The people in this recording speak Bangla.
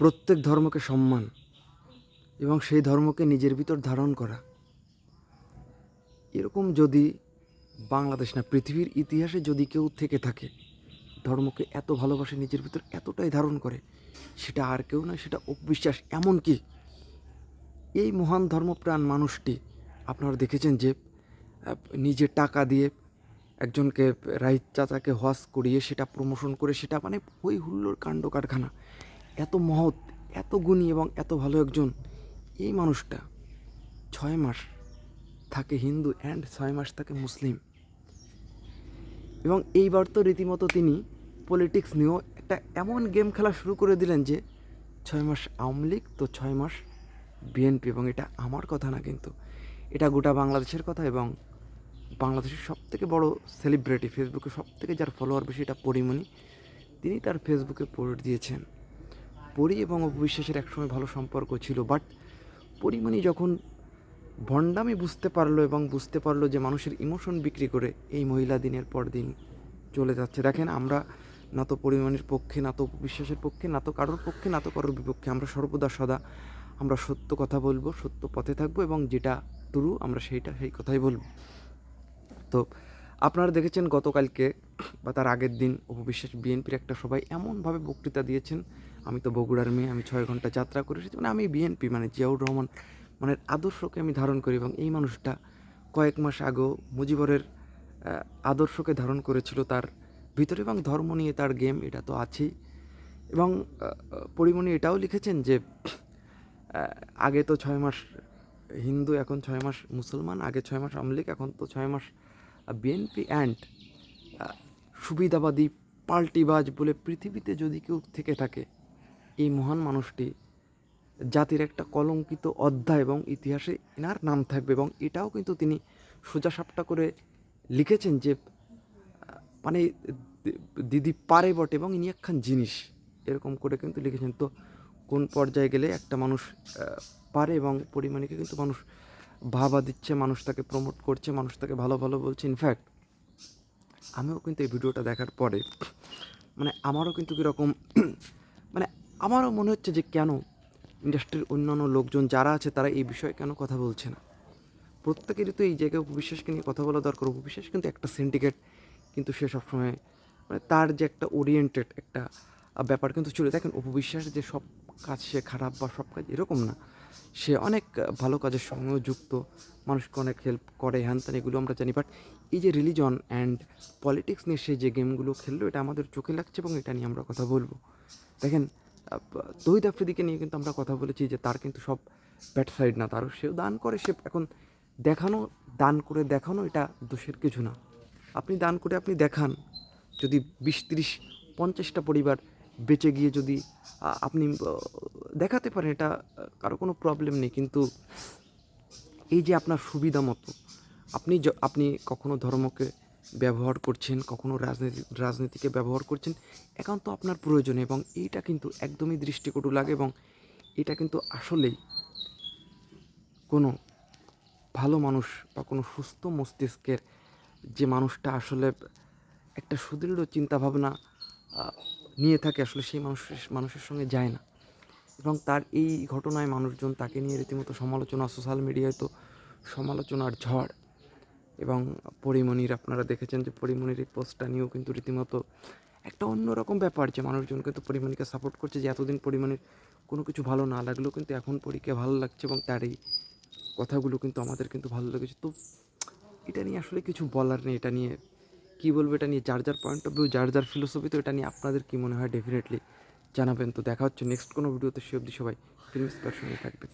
প্রত্যেক ধর্মকে সম্মান এবং সেই ধর্মকে নিজের ভিতর ধারণ করা। এরকম যদি বাংলাদেশ না, পৃথিবীর ইতিহাসে যদি কেউ থেকে থাকে, ধর্মকে এত ভালোবাসে, নিজের ভিতর এতটাই ধারণ করে, সেটা আর কেউ নয়, সেটা অবিশ্বাস। এমনকি এই মহান ধর্মপ্রাণ মানুষটি, আপনারা দেখেছেন যে নিজে টাকা দিয়ে একজনকে রাইত চাচাকে হজ করিয়ে সেটা প্রমোশন করে, সেটা মানে ওই হুল্লোর কাণ্ড কারখানা। এত মহৎ, এত গুণী এবং এত ভালো একজন এই মানুষটা ছয় মাস থাকে হিন্দু অ্যান্ড ছয় মাস থাকে মুসলিম। এবং এইবার তো রীতিমতো তিনি পলিটিক্স নিয়েও একটা এমন গেম খেলা শুরু করে দিলেন যে ছয় মাস আওয়ামী লীগ, তো ছয় মাস বিএনপি এবং এটা আমার কথা না কিন্তু, এটা গোটা বাংলাদেশের কথা এবং বাংলাদেশের সব থেকে বড় সেলিব্রিটি ফেসবুকে সব থেকে যার ফলোয়ার বেশি এটা পরিমণি, তিনি তার ফেসবুকে পোস্ট দিয়েছেন। পরি এবং অপবিশ্বাসের একসময় ভালো সম্পর্ক ছিল। বাট পরিমণি যখন ভণ্ডামি বুঝতে পারল এবং বুঝতে পারল যে মানুষের ইমোশন বিক্রি করে এই মহিলা দিনের পর দিন চলে যাচ্ছে। দেখেন, আমরা না তো পরিমাণের পক্ষে, না তো বিশ্বাসের পক্ষে, না তো কারোর পক্ষে, না তো কারোর বিপক্ষে। আমরা সর্বদা সদা, আমরা সত্য কথা বলব, সত্য পথে থাকব এবং যেটা ট্রু আমরা সেইটা, সেই কথাই বলব। তো আপনারা দেখেছেন গতকালকে বা তার আগের দিন উপবিশ্বাস বিএনপির একটা সবাই এমনভাবে বক্তৃতা দিয়েছেন আমি তো বগুড়ার মেয়ে, আমি ছয় ঘণ্টা যাত্রা করে এসেছি মানে আমি বিএনপি মানে জিয়াউর রহমান মানে আদর্শকে আমি ধারণ করি এবং এই মানুষটা কয়েক মাস আগেও মুজিবরের আদর্শকে ধারণ করেছিল তার ভিতরে এবং ধর্ম নিয়ে তার গেম এটা তো আছেই। এবং পরিমণি এটাও লিখেছেন যে আগে তো ছয় মাস হিন্দু, এখন ছয় মাস মুসলমান, আগে ছয় মাস আওয়ামী লীগ এখন তো ছয় মাস বিএনপি অ্যান্ড সুবিধাবাদী পাল্টিবাজ বলে পৃথিবীতে যদি কেউ থেকে থাকে এই মহান মানুষটি জাতির একটা কলঙ্কিত অধ্যায় এবং ইতিহাসে এনার নাম থাকবে এবং এটাও কিন্তু তিনি সোজা সাপটা করে লিখেছেন যে মানে দিদি পারে বটে এবং ইনি একখান জিনিস, এরকম করে কিন্তু লিখেছেন। তো কোন পর্যায়ে গেলে একটা মানুষ পারে এবং পরিমাণিকে কিন্তু মানুষ ভাবা দিচ্ছে, মানুষ তাকে প্রমোট করছে, মানুষ তাকে ভালো ভালো বলছে। ইনফ্যাক্ট আমিও কিন্তু এই ভিডিওটা দেখার পরে মানে আমারও কিন্তু কীরকম মানে আমারও মনে হচ্ছে যে কেন ইন্ডাস্ট্রির অন্যান্য লোকজন যারা আছে তারা এই বিষয়ে কেন কথা বলছে না? প্রত্যেকেরই তো এই জায়গায় উপবিশ্বাসকে নিয়ে কথা বলা দরকার। উপবিশ্বাস কিন্তু একটা সিন্ডিকেট কিন্তু সে সবসময় মানে তার যে একটা ওরিয়েন্টেড একটা ব্যাপার কিন্তু ছিল দেখেন, উপবিশ্বাস যে সব কাজ সে খারাপ বা সব কাজ এরকম না। সে অনেক ভালো কাজের সঙ্গেও যুক্ত, মানুষকে অনেক হেল্প করে, হ্যান ত্যান, এগুলো আমরা জানি। বাট এই যে রিলিজন অ্যান্ড পলিটিক্স নিয়ে সে যে গেমগুলো খেললো, এটা আমাদের চোখে লাগছে এবং এটা নিয়ে আমরা কথা বলব। দেখেন তহিদ আফ্রিদিকে নিয়ে কিন্তু আমরা কথা বলেছি যে তার কিন্তু সব ব্যাট সাইড না, তারও সেও দান করে, সে এখন দেখানো, দান করে দেখানো এটা দোষের কিছু না। আপনি দান করে আপনি দেখান, যদি বিশ, তিরিশ, পঞ্চাশটা পরিবার বেঁচে গিয়ে যদি আপনি দেখাতে পারেন এটা কারও কোনো প্রবলেম নেই, কিন্তু এই যে আপনার সুবিধা মতো, আপনি আপনি কখনো ধর্মকে ব্যবহার করছেন, কখনো রাজনীতি রাজনীতিকে ব্যবহার করছেন, একান্ত আপনার প্রয়োজনে এবং এইটা কিন্তু একদমই দৃষ্টিকটু লাগে এবং এটা কিন্তু আসলেই কোনো ভালো মানুষ বা কোনো সুস্থ মস্তিষ্কের যে মানুষটা আসলে একটা সুদৃঢ় চিন্তাভাবনা নিয়ে থাকে আসলে সেই মানুষের মানুষের সঙ্গে যায় না। এবং তার এই ঘটনায় মানুষজন তাকে নিয়ে রীতিমতো সমালোচনা সোশ্যাল মিডিয়ায় তো সমালোচনার ঝড়। এবং পরিমণির আপনারা দেখেছেন যে পরিমণির এই পোস্টটা নিয়েও কিন্তু রীতিমতো একটা অন্যরকম ব্যাপার যে মানুষজন কিন্তু পরিমণিকে সাপোর্ট করছে যে এতদিন পরিমণির কোনো কিছু ভালো না লাগলেও কিন্তু এখন পরীকে ভালো লাগছে এবং তার এই কথাগুলো কিন্তু আমাদের কিন্তু ভালো লেগেছে। তো এটা নিয়ে আসলে কিছু বলার নেই, এটা নিয়ে কী বলব, এটা নিয়ে যার যার পয়েন্ট অফ ভিউ যার যার ফিলোসফি তো এটা নিয়ে আপনাদের কী মনে হয়? ডেফিনেটলি জানাবেন। তো দেখা হচ্ছে নেক্সট কোনো ভিডিওতে সে অবধি সবাই ফিল্ম সঙ্গে থাকবেন।